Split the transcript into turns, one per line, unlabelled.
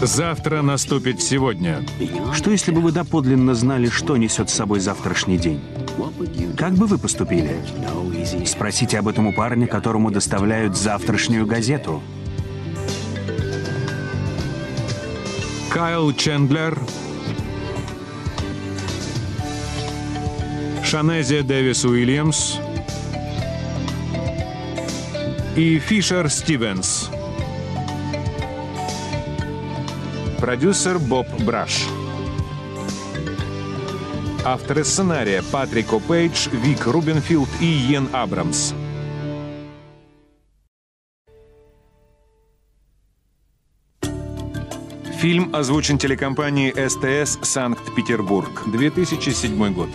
Завтра наступит сегодня.
Что если бы вы доподлинно знали, что несет с собой завтрашний день? Как бы вы поступили? Спросите об этом у парня, которому доставляют завтрашнюю газету.
Кайл Чендлер, Шанези Дэвис Уильямс и Фишер Стивенс. Продюсер Боб Браш. Авторы сценария Патрик О'Пейдж, Вик Рубенфилд и Йен Абрамс. Фильм озвучен телекомпанией СТС Санкт-Петербург, 2007 год.